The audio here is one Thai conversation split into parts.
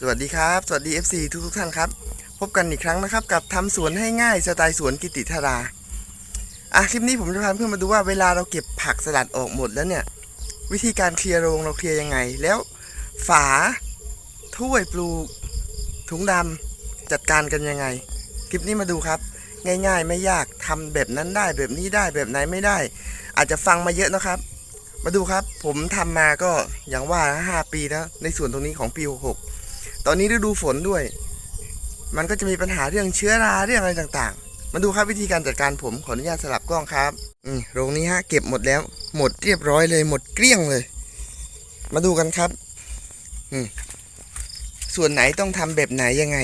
สวัสดีครับ สวัสดี FC ทุกทุกท่านครับ พบกันอีกครั้งนะครับ กับทำสวนให้ง่ายสไตล์สวนกิติธาราอะคลิปนี้ผมจะพาเพื่อนมาดูว่าเวลาเราเก็บผักสลัดออกหมดแล้วเนี่ย วิธีการเคลียร์โรงเราเคลียร์ยังไง แล้วฝาถ้วยปลูกถุงดำจัดการกันยังไง คลิปนี้มาดูครับ ง่าย ๆ ไม่ยากทำแบบนั้นได้แบบนี้ได้แบบไหนไม่ได้ อาจจะฟังมาเยอะนะครับ มาดูครับ ผมทำมาก็อย่างว่าห้าปีแล้วในส่วนตรงนี้ของปี66 ตอนนี้ฤดูฝนด้วย มันก็จะมีปัญหาเรื่องเชื้อราเรื่องอะไรต่างๆ มาดูครับวิธีการจัดการผมขออนุญาตสลับกล้องครับอืมโรงนี้ฮะเก็บหมดแล้ว หมดเรียบร้อยเลย หมดเกลี้ยงเลย มาดูกันครับอืมส่วนไหนต้องทำแบบไหนยังไง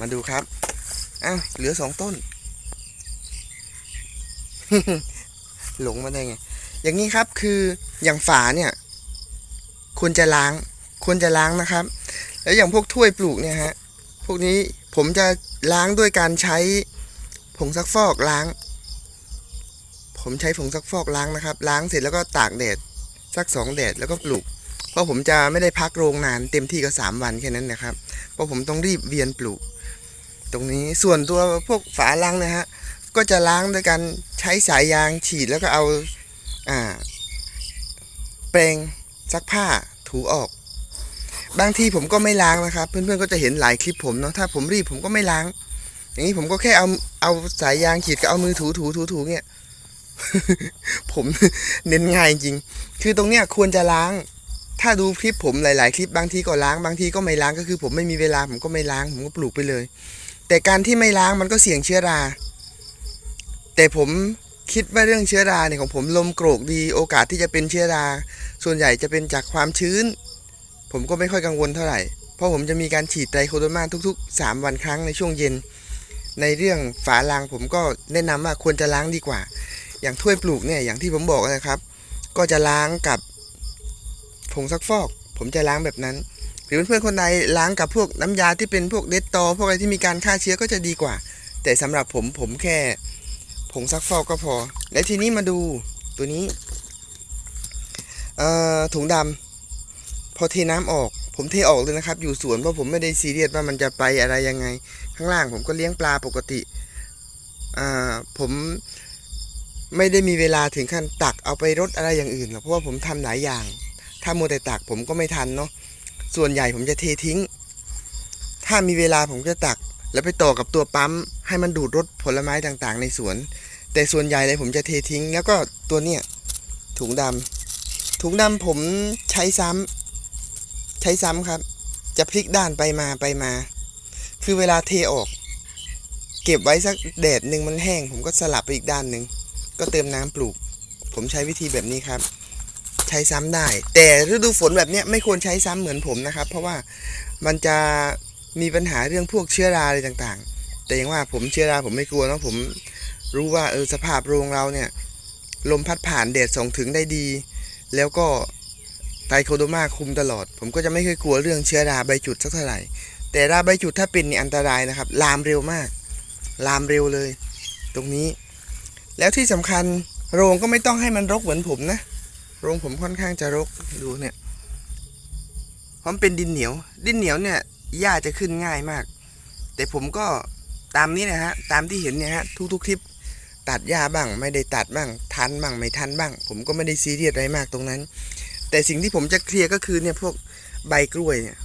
มาดูครับอ้าวเหลือสองต้น หลงมาได้ไง อย่างนี้ครับคืออย่างฝาเนี่ยควรจะล้าง ควรจะล้างนะครับ แล้วอย่างพวกถ้วยปลูกเนี่ยฮะพวกนี้ผมจะล้างด้วยการใช้ผงซักฟอกล้าง ผมใช้ผงซักฟอกล้างนะครับ ล้างเสร็จแล้วก็ตากแดดสักสองแดดแล้วก็ปลูก เพราะผมจะไม่ได้พักโรงนานเต็มที่ก็สามวันแค่นั้นนะครับ เพราะผมต้องรีบเวียนปลูก ตรงนี้ส่วนตัวพวกฝาล้างนะฮะก็จะล้างด้วยการใช้สายยางฉีดแล้วก็เอาอ่าแปรงซักผ้าถูออก บางทีผมก็ไม่ล้างนะครับ เพื่อนๆก็จะเห็นหลายคลิปผมเนาะถ้าผมรีบผมก็ไม่ล้าง อย่างนี้ผมก็แค่เอาเอาสายยางฉีดกับเอามือถูถูถูถูเนี่ยผมเน้นง่ายจริง คือตรงเนี้ยควรจะล้าง ถ้าดูคลิปผมหลาย ๆ คลิปบางทีก็ล้างบางทีก็ไม่ล้างก็คือ ผมไม่มีเวลาผมก็ไม่ล้าง ผมก็ปลูกไปเลย แต่การที่ไม่ล้างมันก็เสี่ยงเชื้อรา แต่ผมคิดว่าเรื่องเชื้อราเนี่ยของผมลมโกรกดีโอกาสที่จะเป็นเชื้อรา ส่วนใหญ่จะเป็นจากความชื้น ผมก็ไม่ค่อยกังวลเท่าไหร่ เพราะผมจะมีการฉีดไตรโคโดมาทุก ๆ 3 วันครั้งในช่วงเย็น ในเรื่องฝาลางผมก็แนะนำว่าควรจะล้างดีกว่า อย่างถ้วยปลูกเนี่ยอย่างที่ผมบอกนะครับ ก็จะล้างกับผงซักฟอก ผมจะล้างแบบนั้น หรือเพื่อนๆคนใดล้างกับพวกน้ำยาที่เป็นพวกเดตตอพวกอะไรที่มีการฆ่าเชื้อก็จะดีกว่า แต่สำหรับผมผมแค่ผงซักฟอกก็พอ และทีนี้มาดูตัวนี้ เอ่อถุงดำ พอเทน้ำออก ผมเทออกเลยนะครับ อยู่สวนเพราะผมไม่ได้ซีเรียสว่ามันจะไปอะไรยังไง ข้างล่างผมก็เลี้ยงปลาปกติอ่าผมไม่ได้มีเวลาถึงขั้นตักเอาไปรดอะไรอย่างอื่นหรอกเพราะว่าผมทำหลายอย่าง ถ้ามัวแต่ตักผมก็ไม่ทันเนาะส่วนใหญ่ผมจะเททิ้ง ถ้ามีเวลาผมจะตัก แล้วไปต่อกับตัวปั๊ม ให้มันดูดรสผลไม้ต่างๆ ในสวน แต่ส่วนใหญ่เลยผมจะเททิ้ง แล้วก็ตัวเนี้ยถุงดำถุงดำผมใช้ซ้ำ ใช้ซ้ำครับ จะพลิกด้านไปมาไปมา คือเวลาเทออก เก็บไว้สักแดดหนึ่งมันแห้ง ผมก็สลับไปอีกด้านหนึ่งก็เติมน้ำปลูก ผมใช้วิธีแบบนี้ครับ ใช้ซ้ำได้ แต่ฤดูฝนแบบนี้ไม่ควรใช้ซ้ำเหมือนผมนะครับ เพราะว่ามันจะมีปัญหาเรื่องพวกเชื้อราอะไรต่างๆ แต่อยังว่าผมเชื้อราผมไม่กลัวเนอะผมรู้ว่าเออสภาพโรงเราเนี่ย ลมพัดผ่านแดดส่องถึงได้ดี แล้วก็ ไตโคโดมาคุมตลอด ผมก็จะไม่เคยกลัวเรื่องเชื้อราใบจุดสักเท่าไหร่ แต่ราใบจุดถ้าเป็นนี่อันตรายนะครับ ลามเร็วมาก ลามเร็วเลย ตรงนี้ แล้วที่สำคัญโรงก็ไม่ต้องให้มันรกเหมือนผมนะ โรงผมค่อนข้างจะรกดูเนี่ยพราะมันเป็นดินเหนียว ดินเหนียวเนี่ยหญ้าจะขึ้นง่ายมาก แต่ผมก็ตามนี้นะฮะ ตามที่เห็นเนี่ยฮะ ทุกๆคลิป ตัดหญ้าบ้าง ไม่ได้ตัดบ้าง ทันบ้าง ไม่ทันบ้าง ผมก็ไม่ได้ซีเรียสอะไรมากตรงนั้น แต่สิ่งที่ผมจะเคลียร์ก็คือเนี่ยพวกใบกล้วยเนี่ย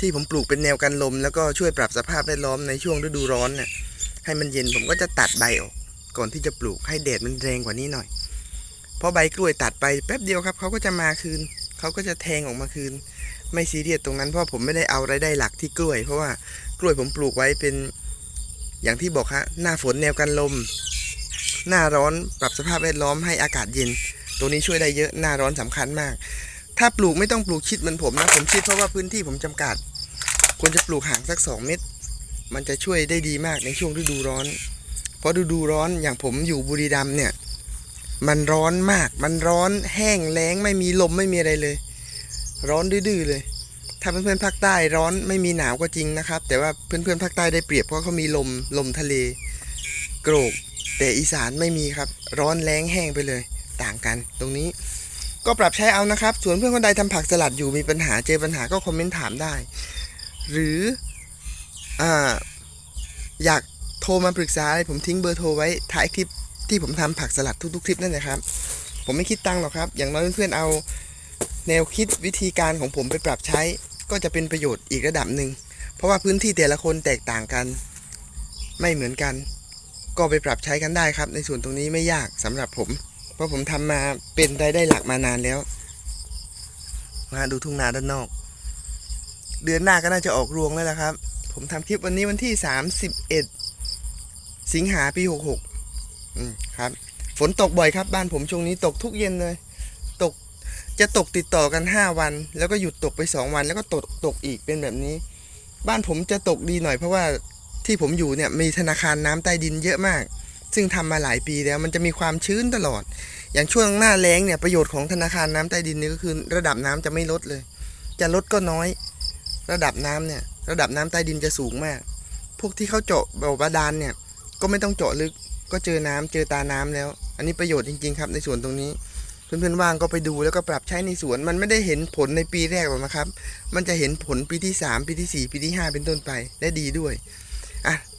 ที่ผมปลูกเป็นแนวกันลม แล้วก็ช่วยปรับสภาพแวดล้อมในช่วงฤดูร้อนเนี่ยให้มันเย็นผมก็จะตัดใบออก ก่อนที่จะปลูกให้แดดมันแรงกว่านี้หน่อย เพราะใบกล้วยตัดไปแป๊บเดียวครับเขาก็จะมาคืนเขาก็จะแทงออกมาคืน ไม่ซีเรียสตรงนั้นเพราะผมไม่ได้เอารายได้หลักที่กล้วย เพราะว่ากล้วยผมปลูกไว้เป็นอย่างที่บอกฮะหน้าฝนแนวกันลม หน้าร้อนปรับสภาพแวดล้อมให้อากาศเย็น ตัวนี้ช่วยได้เยอะหน้าร้อนสำคัญมาก ถ้าปลูกไม่ต้องปลูกชิดเหมือนผมนะ ผมชิดเพราะว่าพื้นที่ผมจำกัด ควรจะปลูกห่างสัก 2 เมตร มันจะช่วยได้ดีมากในช่วงฤดูร้อน เพราะฤดูร้อนอย่างผมอยู่บุรีรัมย์เนี่ย มันร้อนมาก มันร้อนแห้งแล้งไม่มีลมไม่มีอะไรเลย ร้อนดื้อเลย ถ้าเพื่อนๆภาคใต้ร้อนไม่มีหนาวก็จริงนะครับ แต่ว่าเพื่อนๆภาคใต้ได้เปรียบเพราะเขามีลมลมทะเล โกรกแต่อีสานไม่มีครับ ร้อนแรงแห้งไปเลย ต่างกันตรงนี้ ก็ปรับใช้เอานะครับ ส่วนเพื่อนคนใดทำผักสลัดอยู่มีปัญหาเจอปัญหาก็คอมเมนต์ถามได้ หรือออยากโทรมาปรึกษาอะไรผมทิ้งเบอร์โทรไว้ท้ายคลิปที่ผมทำผักสลัดทุกๆคลิปนั่นแหละครับ ผมไม่คิดตังค์หรอกครับ อย่างน้อยเพื่อนๆเอาแนวคิดวิธีการของผมไปปรับใช้ ก็จะเป็นประโยชน์อีกระดับหนึ่งเพราะว่าพื้นที่แต่ละคนแตกต่างกัน ไม่เหมือนกัน ก็ไปปรับใช้กันได้ครับ ในส่วนตรงนี้ไม่ยากสำหรับผม เพราะผมทำมาเป็นรายได้หลักมานานแล้วมาดูทุ่งนาด้านนอก เดือนหน้าก็น่าจะออกรวงแล้วละครับ ผมทำคลิปวันนี้วันที่ 31 สิงหาปี 66อืมครับ ฝนตกบ่อยครับบ้านผมช่วงนี้ตกทุกเย็นเลย ตกจะตกติดต่อกัน 5 วัน แล้วก็หยุดตกไป 2 วันแล้วก็ตกตกอีกเป็นแบบนี้ บ้านผมจะตกดีหน่อยเพราะว่าที่ผมอยู่เนี่ยมีธนาคารน้ำใต้ดินเยอะมาก ซึ่งทำมาหลายปีแล้วมันจะมีความชื้นตลอด อย่างช่วงหน้าแล้งเนี่ยประโยชน์ของธนาคารน้ำใต้ดินนี่ก็คือระดับน้ำจะไม่ลดเลย จะลดก็น้อย ระดับน้ำเนี่ยระดับน้ำใต้ดินจะสูงมาก พวกที่เขาเจาะบ่อบาดาลเนี่ยก็ไม่ต้องเจาะลึกก็เจอน้ำเจอตาน้ำแล้ว อันนี้ประโยชน์จริงๆครับในส่วนตรงนี้เพื่อนๆว่างก็ไปดูแล้วก็ปรับใช้ในสวน มันไม่ได้เห็นผลในปีแรกหรอกนะครับ มันจะเห็นผลปีที่ 3 ปีที่ 4 ปีที่ 5 เป็นต้นไปได้ดีด้วย อะ